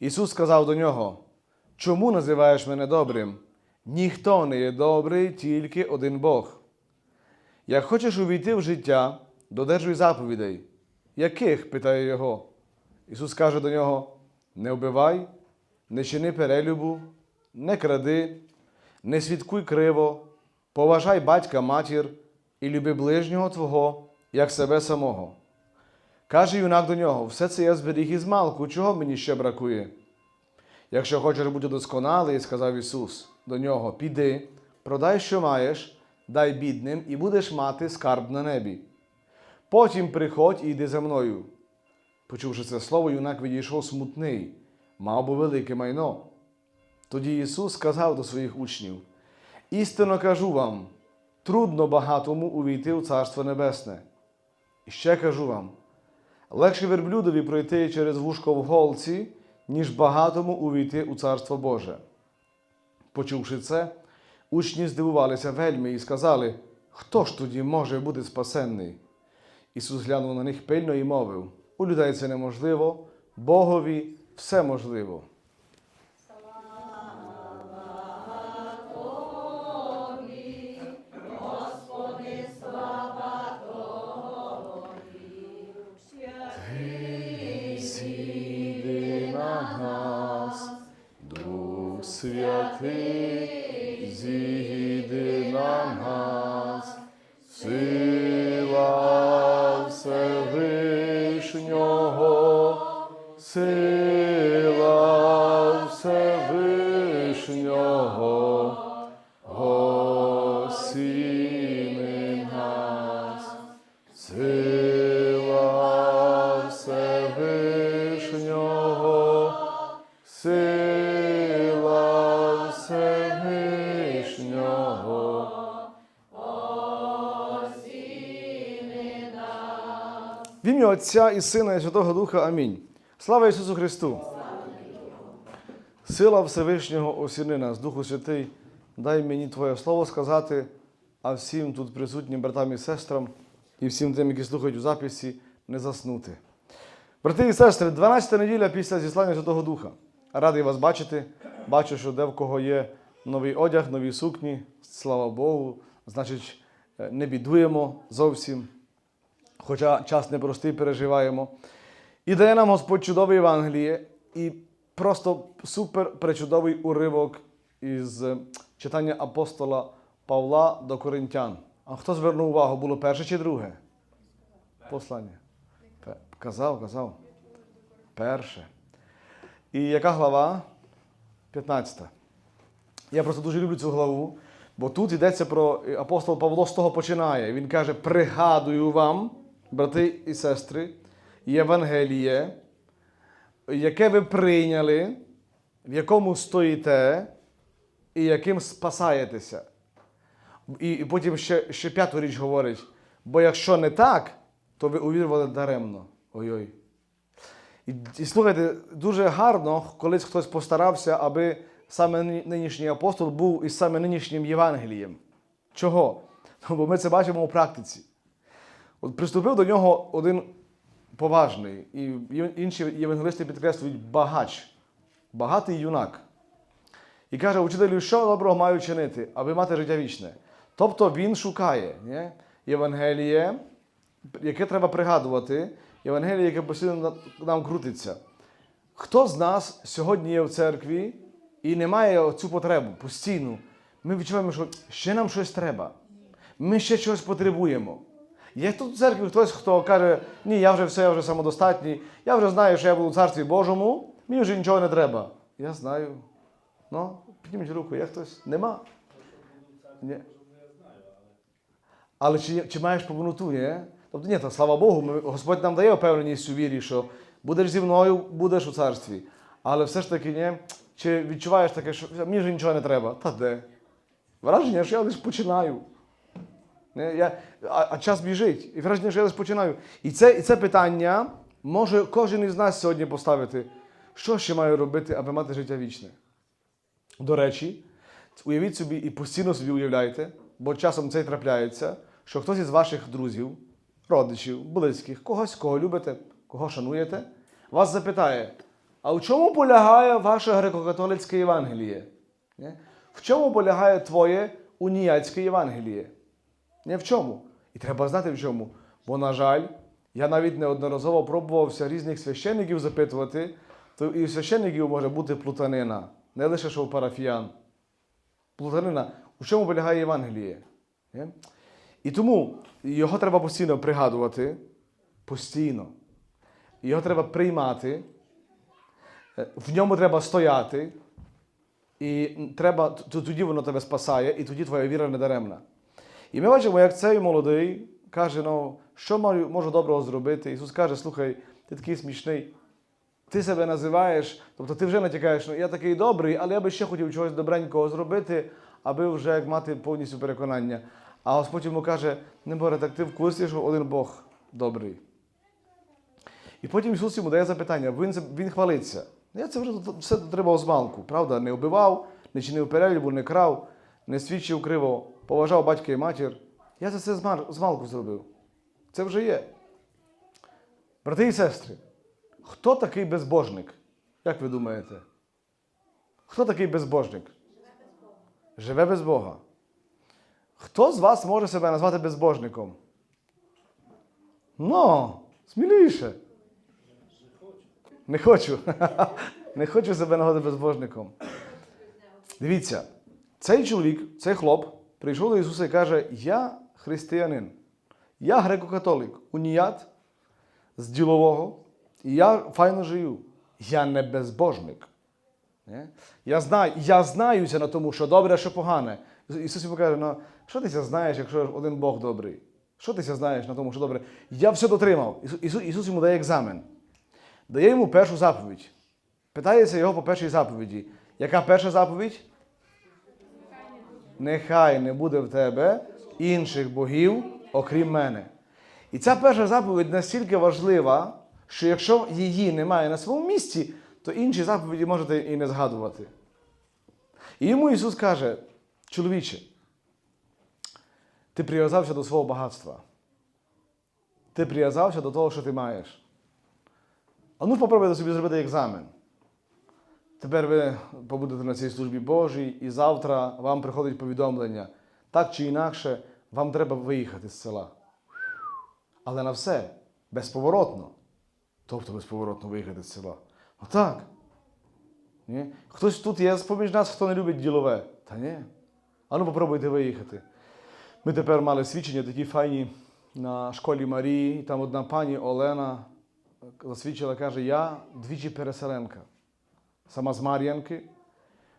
Ісус сказав до нього: Чому називаєш мене добрим? Ніхто не є добрий, тільки один Бог. Як хочеш увійти в життя, додержуй заповідей. Яких? питає його. Ісус каже до нього: Не вбивай, не чини перелюбу, не кради, не свідкуй криво, поважай батька матір і люби ближнього Твого, як себе самого. Каже юнак до нього: все це я зберіг із малку, чого мені ще бракує? Якщо хочеш бути досконалий, сказав Ісус до нього, піди, продай, що маєш, дай бідним, і будеш мати скарб на небі. Потім приходь і йди за мною. Почувши це слово, юнак відійшов смутний, мав би велике майно. Тоді Ісус сказав до своїх учнів: Істинно кажу вам, трудно багатому увійти у Царство Небесне. І ще кажу вам: легше верблюдові пройти через вушко в голці, ніж багатому увійти у Царство Боже. Почувши це, учні здивувалися вельми і сказали, хто ж тоді може бути спасенний? Ісус глянув на них пильно і мовив: у людей це неможливо, Богові все можливо. Отця і Сина і Святого Духа. Амінь. Слава Ісусу Христу! Сила Всевишнього осіни нас, Духу Святий, дай мені Твоє Слово сказати, а всім тут присутнім братам і сестрам і всім тим, які слухають у записі, не заснути. Брати і сестри, 12 неділя після зіслання Святого Духа. Радий вас бачити. Бачу, що де в кого є новий одяг, нові сукні. Слава Богу. Значить, е, не бідуємо зовсім хоча час непростий переживаємо. І дає нам Господь чудове Євангеліє і просто супер пречудовий уривок із е, читання апостола Павла до Коринтян. А хто звернув увагу, було перше чи друге? Послання. Казав, казав. Перше. І яка глава? 15. Я просто дуже люблю цю главу, бо тут йдеться про е, апостол Павло з того починає. Він каже: пригадую вам, брати і сестри, Євангеліє, яке ви прийняли, в якому стоїте і яким спасаєтеся. І, потім ще, ще п'яту річ говорить: бо якщо не так, то ви увірували даремно. Ой-ой. І, і слухайте, дуже гарно, колись хтось постарався, аби саме нинішній апостол був із саме нинішнім Євангелієм. Чого? Ну, бо ми це бачимо у практиці. От приступив до нього один поважний, і інші євангелисти підкреслюють багач, багатий юнак. І каже, учителю, що доброго маю чинити, аби мати життя вічне. Тобто він шукає ні? Євангеліє, яке треба пригадувати, Євангеліє, яке постійно нам крутиться. Хто з нас сьогодні є в церкві і не має цю потребу постійну? Ми відчуваємо, що ще нам щось треба. Ми ще чогось потребуємо. Є тут в церкві хтось, хто каже, ні, я вже все, я вже самодостатній, я вже знаю, що я буду в царстві Божому, мені вже нічого не треба. Я знаю. Ну, підніміть руку, є хтось? Нема. Ні. Але чи, чи маєш повноту, ні? Тобто, ні, то, слава Богу, ми, Господь нам дає впевненість у вірі, що будеш зі мною, будеш у царстві. Але все ж таки, ні, чи відчуваєш таке, що мені вже нічого не треба? Та де? Враження, що я лише починаю. Я, а, а час біжить. І враження, що я лише починаю. І це, і це питання може кожен із нас сьогодні поставити. Що ще маю робити, аби мати життя вічне? До речі, уявіть собі і постійно собі уявляйте, бо часом це й трапляється, що хтось із ваших друзів, родичів, близьких, когось, кого любите, кого шануєте, вас запитає: а в чому полягає ваше греко-католицьке Євангеліє? В чому полягає твоє уніяцьке Євангеліє? Не в чому. І треба знати в чому. Бо, на жаль, я навіть неодноразово пробувався різних священників запитувати, то і у священників може бути плутанина, не лише що у парафіян. Плутанина, у чому полягає Євангеліє? І тому його треба постійно пригадувати, постійно. Його треба приймати, е, в ньому треба стояти, і треба, тоді воно тебе спасає, і тоді твоя віра не даремна. І ми бачимо, як цей молодий каже: ну, що можу доброго зробити? Ісус каже, слухай, ти такий смішний. Ти себе називаєш, тобто ти вже натякаєш, ну я такий добрий, але я би ще хотів чогось добренького зробити, аби вже як мати повністю переконання. А Господь йому каже: не боре, так ти в курсі, що один Бог добрий. І потім Ісус йому дає запитання, він, він хвалиться. Я це вже все треба озмалку, правда? Не вбивав, не чинив перелюбу, не крав, не свідчив криво, поважав батька і матір. Я це все змалку зробив. Це вже є. Брати і сестри, хто такий безбожник? Як ви думаєте? Хто такий безбожник? Живе без Бога. Хто з вас може себе назвати безбожником? Ну, сміливіше. Не хочу. Не хочу себе назвати безбожником. Дивіться, цей чоловік, цей хлоп, прийшов до Ісуса і каже: Я християнин, я греко-католик, уніят з ділового, і я файно живу. Я не безбожник. Ні? Я, знаю, я знаюся на тому, що добре, а що погане. Ісус йому каже, ну, що ти знаєш, якщо один Бог добрий? Що ти знаєш на тому, що добре? Я все дотримав. Ісус, Ісус йому дає екзамен. Дає йому першу заповідь. Питається його по першій заповіді. Яка перша заповідь? Нехай не буде в тебе інших богів, окрім мене. І ця перша заповідь настільки важлива, що якщо її немає на своєму місці, то інші заповіді можете і не згадувати. І йому Ісус каже: чоловіче, ти прив'язався до свого багатства. Ти прив'язався до того, що ти маєш. А ну попробуйте собі зробити екзамен. Тепер ви побудете на цій службі Божій, і завтра вам приходить повідомлення. Так чи інакше, вам треба виїхати з села. Але на все безповоротно. Тобто безповоротно виїхати з села. Отак. Ні? Хтось тут є поміж нас, хто не любить ділове. Та ні. А ну попробуйте виїхати. Ми тепер мали свідчення такі файні на школі Марії. Там одна пані Олена засвідчила, каже, я двічі переселенка. Сама з Мар'янки.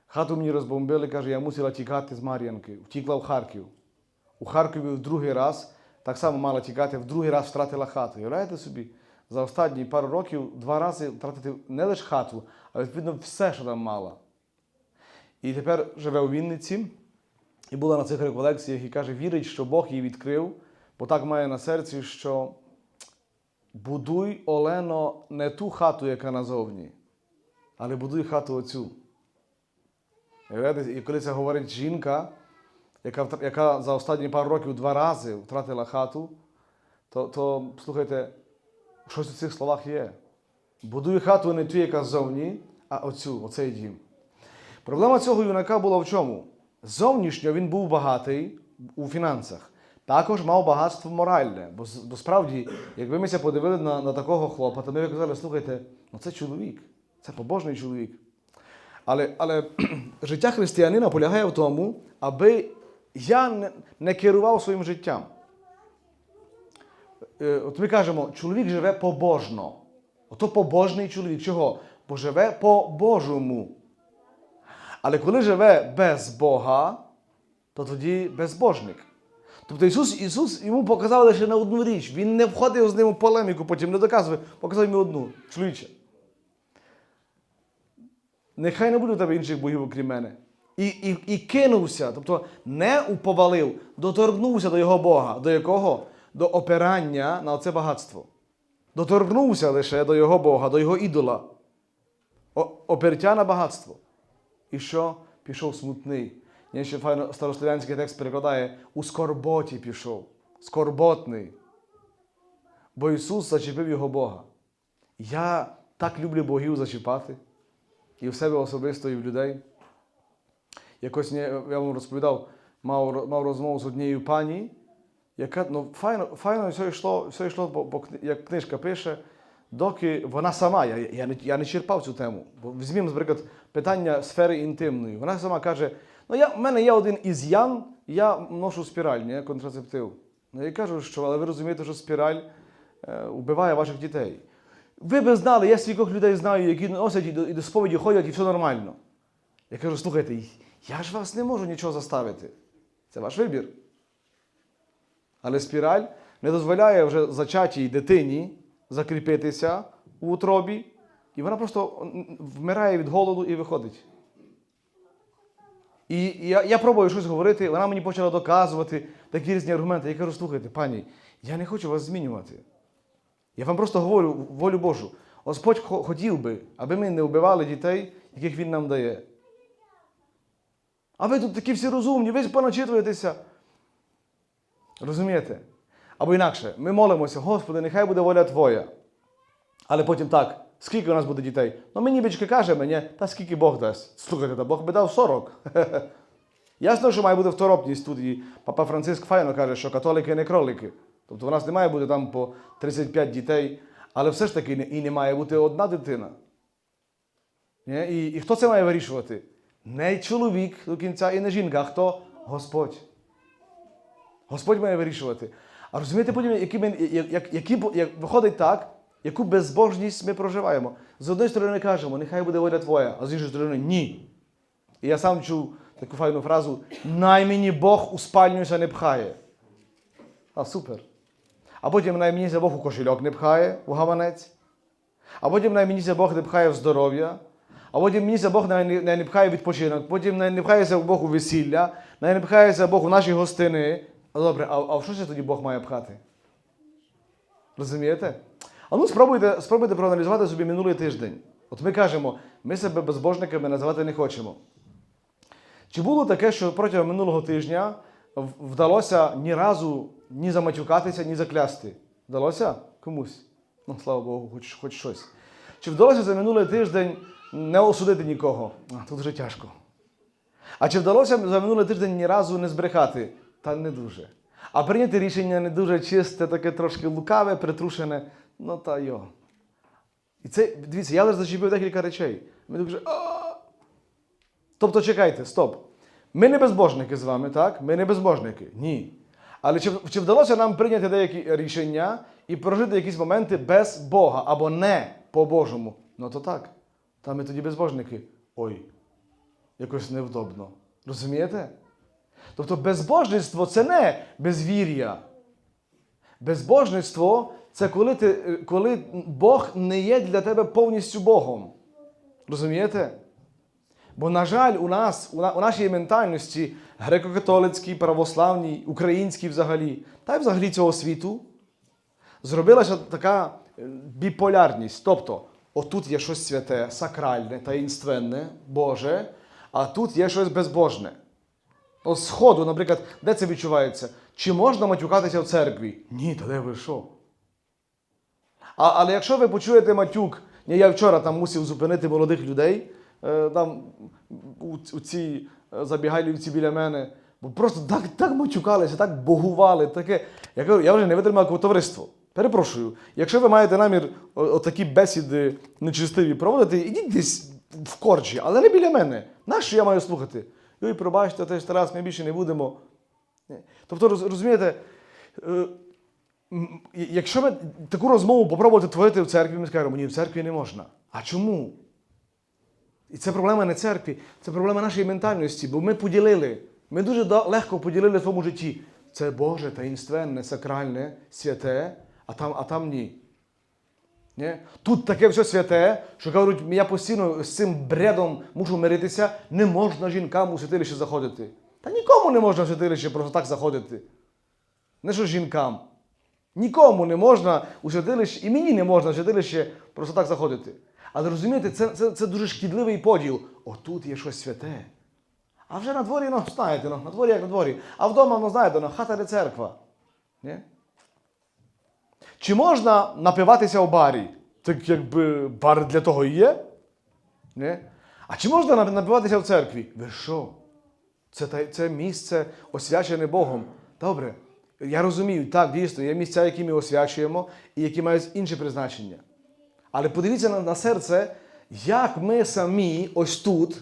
Хату мені розбомбили, каже, я мусила тікати з Мар'янки. Втікла в Харків. У Харкові в другий раз так само мала тікати, в другий раз втратила хату. Уявляєте собі? За останні пару років два рази втратити не лише хату, а відповідно все, що там мала. І тепер живе у Вінниці і була на цих реколекціях і каже, вірить, що Бог її відкрив, бо так має на серці, що будуй, Олено, не ту хату, яка назовні, але будуй хату оцю. І коли це говорить жінка, яка, яка за останні пару років два рази втратила хату, то, то слухайте, щось у цих словах є. Будуй хату не ту, яка ззовні, а оцю, оцей дім. Проблема цього юнака була в чому? Зовнішньо він був багатий у фінансах. Також мав багатство моральне. Бо, бо справді, якби ми подивили на, на такого хлопа, то ми б казали, слухайте, ну це чоловік, це побожний чоловік. Але, але життя християнина полягає в тому, аби я не, не керував своїм життям. Е, От ми кажемо, чоловік живе побожно. Ото побожний чоловік. Чого? Бо живе по-божому. Але коли живе без Бога, то тоді безбожник. Тобто Ісус, Ісус йому показав лише на одну річ. Він не входив з ним у полеміку, потім не доказує, показав йому одну. Чоловіче. Нехай не буде у тебе інших богів, окрім мене. І, і, і кинувся, тобто не уповалив, доторкнувся до його Бога. До якого? До опирання на оце багатство. Доторкнувся лише до його Бога, до його ідола. О- опертя на багатство. І що? Пішов смутний. Я ще файно старослов'янський текст перекладає у скорботі пішов. Скорботний. Бо Ісус зачепив його Бога. Я так люблю богів зачіпати. І в себе особисто, і в людей. Якось я вам розповідав, мав, мав розмову з однією пані, яка ну, файно, файно все йшло, все йшло по, кни- як книжка пише, доки вона сама, я, я, не, я не черпав цю тему. Бо візьмімо, наприклад, питання сфери інтимної. Вона сама каже: ну я, в мене є один із ян, я ношу спіраль, не контрацептив. Ну, я кажу, що але ви розумієте, що спіраль е, вбиває ваших дітей. Ви би знали, я стількох людей знаю, які носять і до, і до сповіді ходять, і все нормально. Я кажу, слухайте, я ж вас не можу нічого заставити. Це ваш вибір. Але спіраль не дозволяє вже зачатій дитині закріпитися у утробі, і вона просто вмирає від голоду і виходить. І я, я пробую щось говорити, вона мені почала доказувати такі різні аргументи. Я кажу, слухайте, пані, я не хочу вас змінювати. Я вам просто говорю волю Божу. Господь хотів би, аби ми не вбивали дітей, яких Він нам дає. А ви тут такі всі розумні, ви поначитуєтеся. Розумієте? Або інакше, ми молимося, Господи, нехай буде воля Твоя. Але потім так, скільки у нас буде дітей? Ну мені бички каже мені, та скільки Бог дасть. Слухайте, та Бог би дав 40. Ясно, що має бути второпність тут. І папа Франциск файно каже, що католики не кролики. Тобто у нас не має бути там по 35 дітей, але все ж таки і не має бути одна дитина. І, і хто це має вирішувати? Не чоловік до кінця і не жінка, а хто? Господь. Господь має вирішувати. А розумієте, потім, які ми, як, як, які, як, виходить так, яку безбожність ми проживаємо. З однієї сторони кажемо, нехай буде воля твоя, а з іншої сторони ні. І я сам чув таку файну фразу: най мені Бог у спальнюся не пхає. А супер. А потім най мені за Бог у кошельок не пхає, у гаманець. А потім най мені за Бог не пхає в здоров'я. А потім мені за Бог най не, пхає відпочинок, потім най не пхає за Бог у весілля, най не пхає за Бог у наші гостини. Добре, а, а що ж тоді Бог має пхати? Розумієте? А ну спробуйте, спробуйте проаналізувати собі минулий тиждень. От ми кажемо, ми себе безбожниками називати не хочемо. Чи було таке, що протягом минулого тижня вдалося ні разу ні заматюкатися, ні заклясти? Вдалося комусь? Ну, слава Богу, хоч, хоч щось. Чи вдалося за минулий тиждень не осудити нікого? Тут вже тяжко. А чи вдалося за минулий тиждень ні разу не збрехати? Та не дуже. А прийняти рішення не дуже чисте, таке трошки лукаве, притрушене. Ну та йо. І це, дивіться, я лише зачепив декілька речей. Ми так вже. Тобто, чекайте, стоп. Ми не безбожники з вами, так? Ми не безбожники. Ні. Але чи, чи вдалося нам прийняти деякі рішення і прожити якісь моменти без Бога або не по-божому? Ну то так. Та ми тоді безбожники. Ой, якось невдобно. Розумієте? Тобто безбожництво це не безвір'я. Безбожництво це коли, ти, коли Бог не є для тебе повністю Богом. Розумієте? Бо, на жаль, у нас, у, нашій ментальності, греко-католицькій, православній, українській взагалі, та й взагалі цього світу, зробилася така е, біполярність. Тобто, отут є щось святе, сакральне, таїнственне, Боже, а тут є щось безбожне. От сходу, наприклад, де це відчувається? Чи можна матюкатися в церкві? Ні, та де ви що? А, але якщо ви почуєте матюк, я вчора там мусив зупинити молодих людей, там у, у цій е, забігайлівці біля мене, бо просто так, так матюкалися, так богували, таке. Я кажу, я вже не витримав як товариство. Перепрошую, якщо ви маєте намір отакі бесіди нечистиві проводити, ідіть десь в корчі, але не біля мене. Нащо я маю слухати? Ой, пробачте, теж Тарас, ми більше не будемо. Тобто, розумієте, е, якщо ми таку розмову попробувати творити в церкві, ми скажемо, ні, в церкві не можна. А чому? І це проблема не церкві, це проблема нашої ментальності, бо ми поділили. Ми дуже легко поділили в своєму житті. Це Боже, таїнственне, сакральне, святе, а там, а там ні. Ні? Тут таке все святе, що кажуть, я постійно з цим бредом мушу миритися, не можна жінкам у святилище заходити. Та нікому не можна в святилище просто так заходити. Не що жінкам. Нікому не можна у святилище, і мені не можна в святилище просто так заходити. Але розумієте, це, це, це дуже шкідливий поділ. Отут є щось святе. А вже на дворі, ну, знаєте, ну, на дворі як на дворі. А вдома, ну, знаєте, ну, хата не церква. Ні? Чи можна напиватися у барі? Так якби бар для того і є? Не? А чи можна напиватися в церкві? Ви що? Це, це місце освячене Богом. Добре. Я розумію, так, дійсно, є місця, які ми освячуємо і які мають інше призначення. Але подивіться на, серце, як ми самі ось тут,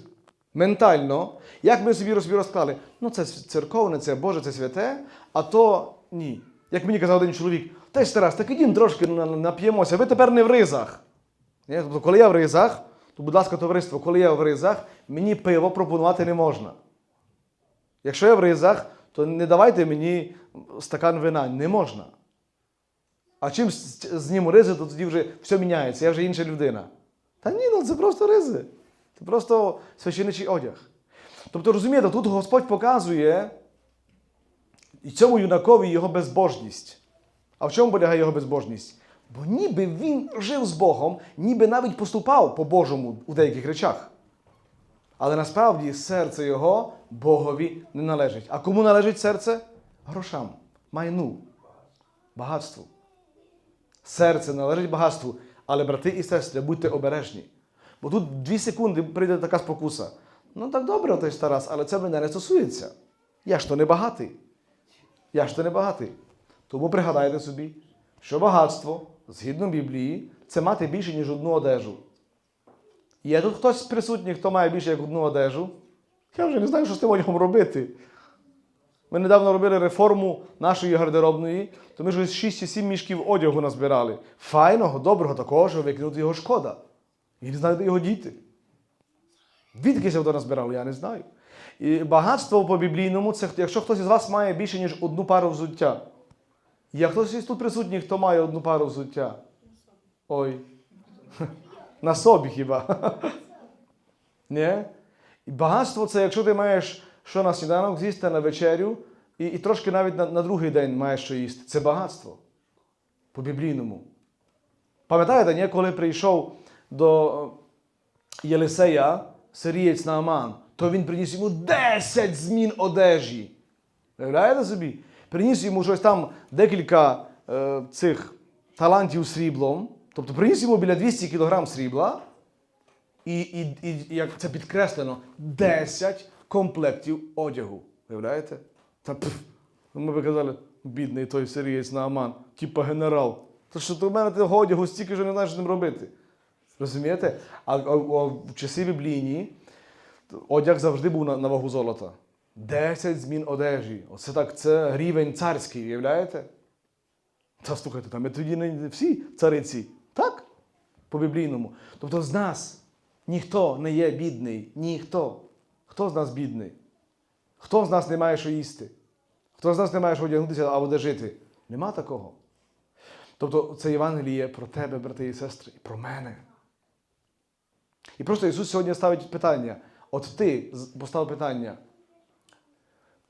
ментально, як ми собі собі розклали, ну це церковне, це Боже, це святе, а то ні. Як мені казав один чоловік, й Тарас, так ідім трошки на- на- нап'ємося, ви тепер не в ризах. Тобто, коли я в ризах, то, будь ласка, товариство, коли я в ризах, мені пиво пропонувати не можна. Якщо я в ризах, то не давайте мені стакан вина. Не можна. А чим зніму ризи, то тоді вже все міняється, я вже інша людина. Та ні, ну це просто ризи. Це просто священичий одяг. Тобто, розумієте, тут Господь показує і цьому юнакові його безбожність. А в чому полягає його безбожність? Бо ніби він жив з Богом, ніби навіть поступав по-божому у деяких речах. Але насправді серце його Богові не належить. А кому належить серце? Грошам, майну, багатству. Серце належить багатству. Але, брати і сестри, будьте обережні. Бо тут дві секунди прийде така спокуса. Ну так добре, отець Тарас, але це мене не стосується. Я ж то не багатий. Я ж то не багатий. Тому пригадайте собі, що багатство, згідно Біблії, це мати більше, ніж одну одежу. Є тут хтось присутній, хто має більше як одну одежу. Я вже не знаю, що з тим одягом робити. Ми недавно робили реформу нашої гардеробної, то ми ж 6 чи 7 мішків одягу назбирали. Файного, доброго такого, що викинути його шкода. І не знаю, де його діти. Відки це назбирали, я не знаю. І багатство по біблійному це якщо хтось із вас має більше, ніж одну пару взуття. Є хтось із тут присутній, хто має одну пару взуття. Ой. На собі хіба. Ні? І багатство це якщо ти маєш що на сніданок з'їсти на вечерю, і, і трошки навіть на, на другий день маєш що їсти. Це багатство. По біблійному. Пам'ятаєте, ні, коли прийшов до е, Єлисея сирієць Нааман, то він приніс йому 10 змін одежі. Уявляєте собі? Приніс йому щось там декілька е, цих талантів сріблом, тобто приніс йому біля 200 кг срібла, і, і, і як це підкреслено, 10 комплектів одягу. Уявляєте? Та пф, ми би казали, бідний той сирієць Нааман, типа генерал. Та що то в мене того одягу стільки що не знаєш, ним робити. Розумієте? А, а, а в часи біблійні одяг завжди був на, на вагу золота. 10 змін одежі. Оце так, це рівень царський, уявляєте? Та слухайте, там тоді не всі цариці. Так? По біблійному. Тобто з нас ніхто не є бідний. Ніхто. Хто з нас бідний? Хто з нас не має що їсти? Хто з нас не має що одягнутися або де жити? Нема такого. Тобто це Євангеліє про тебе, брати і сестри, і про мене. І просто Ісус сьогодні ставить питання. От ти з- постав питання.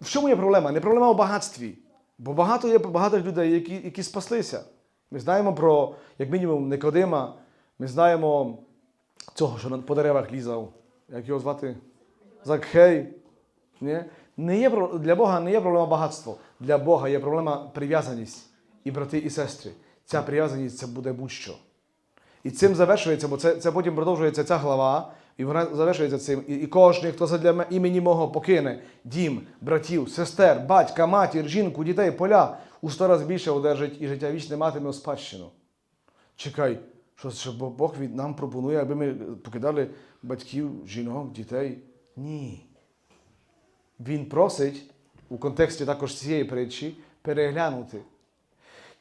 В чому є проблема? Не проблема у багатстві. Бо багато є багато людей, які, які спаслися. Ми знаємо про, як мінімум, Никодима, ми знаємо цього, що по деревах лізав. Як його звати? Закхей. Ні? Не є, для Бога не є проблема багатство. Для Бога є проблема прив'язаність. І брати, і сестри. Ця прив'язаність це буде будь-що. І цим завершується, бо це, це потім продовжується ця глава, і вона завершується цим. І, і кожен, хто задля ме- імені мого покине дім, братів, сестер, батька, матір, жінку, дітей, поля, у сто раз більше одержить і життя вічне матиме у спадщину. Чекай, що Бог від нам пропонує, аби ми покидали батьків, жінок, дітей? Ні. Він просить у контексті також цієї притчі переглянути,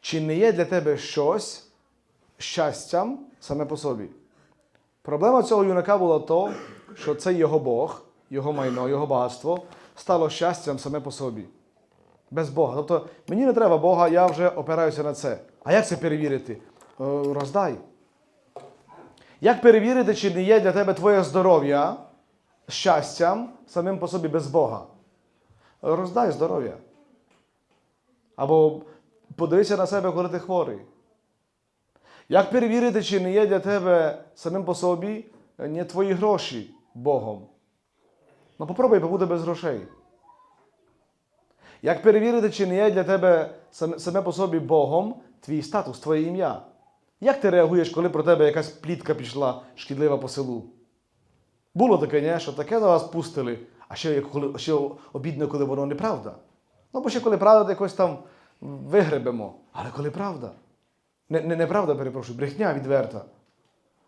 чи не є для тебе щось щастям саме по собі. Проблема цього юнака була то, що цей його Бог, його майно, його багатство стало щастям саме по собі. Без Бога. Тобто мені не треба Бога, я вже опираюся на це. А як це перевірити? Е, Роздай. Як перевірити, чи не є для тебе твоє здоров'я щастям самим по собі без Бога? Роздай здоров'я. Або подивися на себе, коли ти хворий. Як перевірити, чи не є для тебе самим по собі не твої гроші Богом? Ну попробуй побути без грошей. Як перевірити, чи не є для тебе саме по собі Богом твій статус, твоє ім'я? Як ти реагуєш, коли про тебе якась плітка пішла шкідлива по селу? Було таке, ні, що таке за вас пустили, а ще, коли, ще обідно, коли воно неправда. Ну, бо ще коли правда, якось там вигребемо. Але коли правда? Не, не, неправда, перепрошую, брехня відверта.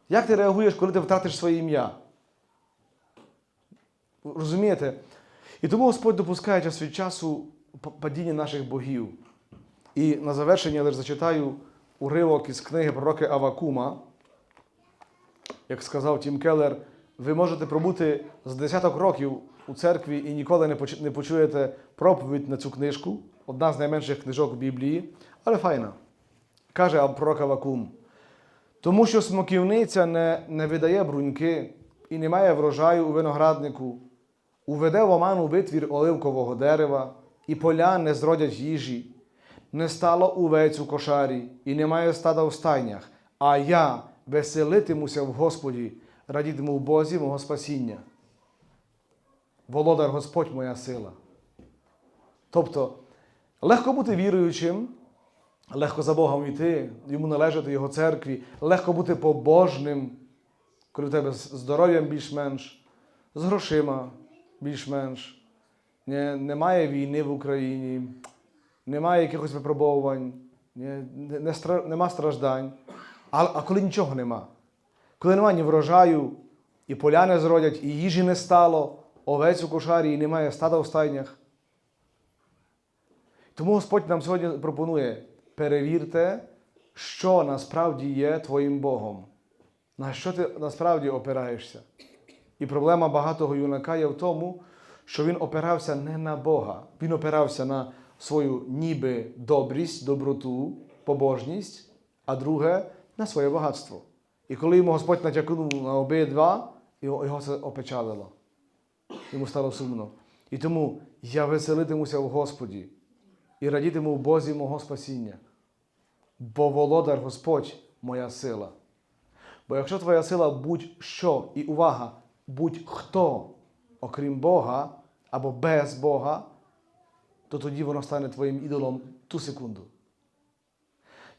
Як ти реагуєш, коли ти втратиш своє ім'я? Розумієте? І тому Господь допускає час від часу падіння наших богів. І на завершення я лише зачитаю уривок із книги пророки Авакума. Як сказав Тім Келлер, ви можете пробути з десяток років у церкві і ніколи не поч- не почуєте проповідь на цю книжку, одна з найменших книжок Біблії, але файна. Каже пророк Авакум. Тому що смоківниця не, не видає бруньки і не має врожаю у винограднику, уведе в оману витвір оливкового дерева, і поля не зродять їжі, не стало увець у кошарі, і немає стада в стайнях, а я веселитимуся в Господі, радітиму в Бозі мого спасіння. Володар Господь моя сила. Тобто, легко бути віруючим, легко за Богом йти, йому належати Його церкві, легко бути побожним, коли в тебе з здоров'ям більш-менш, з грошима більш-менш. Не, немає війни в Україні, немає якихось випробовувань, не, не, не нема страждань. А, а коли нічого нема, коли немає ні врожаю, і поля не зродять, і їжі не стало, овець у кошарі, і немає стада в стайнях. Тому Господь нам сьогодні пропонує: перевірте, що насправді є твоїм Богом, на що ти насправді опираєшся. І проблема багатого юнака є в тому, що він опирався не на Бога, він опирався на свою ніби добрість, доброту, побожність, а друге на своє багатство. І коли йому Господь натякнув на обидва, його, його це опечалило. Йому стало сумно. І тому я веселитимуся в Господі і радітиму в Бозі мого спасіння. Бо володар Господь моя сила. Бо якщо твоя сила будь-що, і увага, будь-хто, окрім Бога або без Бога, то тоді воно стане твоїм ідолом ту секунду.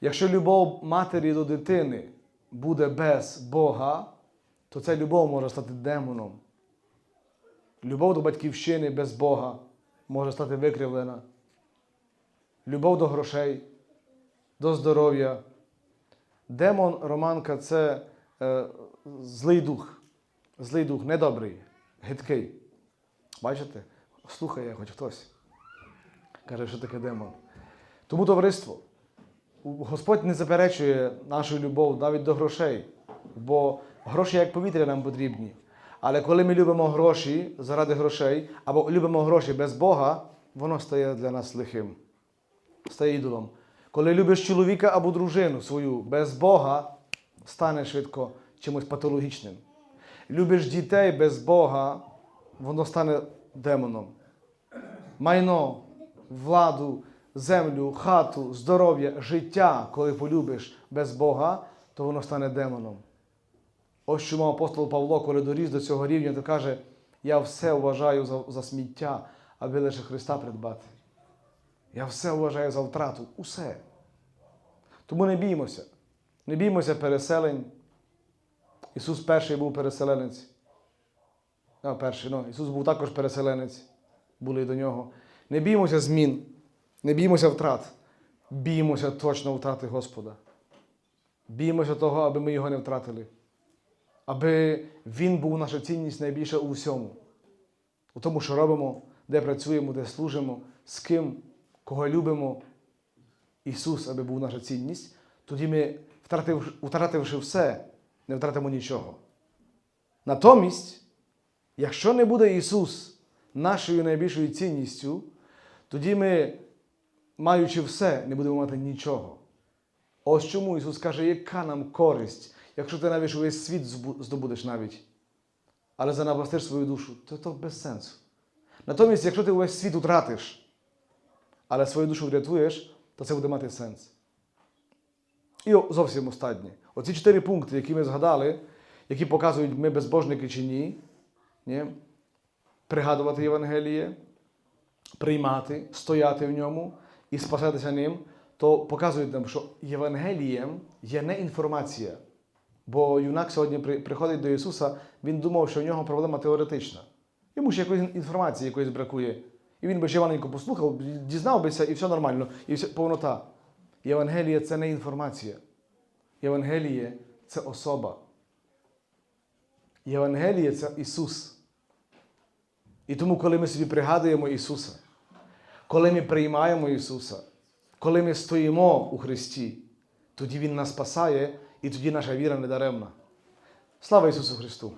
Якщо любов матері до дитини буде без Бога, то ця любов може стати демоном. Любов до батьківщини без Бога може стати викривлена. Любов до грошей, до здоров'я. Демон Романка це е, злий дух. Злий дух, недобрий, гидкий. Бачите? Слухає хоч хтось. Каже, що таке демон. Тому товариство. Господь не заперечує нашу любов навіть до грошей, бо гроші як повітря нам потрібні. Але коли ми любимо гроші заради грошей, або любимо гроші без Бога, воно стає для нас лихим, стає ідолом. Коли любиш чоловіка або дружину свою без Бога, стане швидко чимось патологічним. Любиш дітей без Бога, воно стане демоном. Майно, владу, землю, хату, здоров'я, життя, коли полюбиш без Бога, то воно стане демоном. Ось чому апостол Павло, коли доріс до цього рівня, то каже: я все вважаю за, за сміття, аби лише Христа придбати. Я все вважаю за втрату. Усе. Тому не біймося. Не біймося переселень. Ісус перший був переселенець. А, перший, ну, Ісус був також переселенець. Були до нього. Не біймося змін, не біймося втрат. Біймося точно втрати Господа. Біймося того, аби ми його не втратили. Аби Він був наша цінність найбільша у всьому. У тому, що робимо, де працюємо, де служимо, з ким, кого любимо. Ісус, аби був наша цінність, тоді ми, втративши, все, не втратимо нічого. Натомість, якщо не буде Ісус нашою найбільшою цінністю, тоді ми, маючи все, не будемо мати нічого. Ось чому Ісус каже, яка нам користь, якщо ти навіть увесь світ здобудеш навіть, але занапастиш свою душу, то то без сенсу. Натомість, якщо ти увесь світ втратиш, але свою душу врятуєш, то це буде мати сенс. І зовсім останнє. Оці чотири пункти, які ми згадали, які показують, ми безбожники чи ні, ні? пригадувати Євангеліє, приймати, стояти в ньому і спасатися ним, то показують нам, що Євангелієм є не інформація. Бо юнак сьогодні приходить до Ісуса, він думав, що в нього проблема теоретична. Йому ще якоїсь інформації якоїсь бракує. І він би ще маленько послухав, дізнав бися, і все нормально, і все повнота. Євангеліє це не інформація. Євангеліє це особа. Євангеліє це Ісус. І тому, коли ми собі пригадуємо Ісуса, коли ми приймаємо Ісуса, коли ми стоїмо у Христі, тоді Він нас спасає, і тоді наша віра не даремна. Слава Ісусу Христу!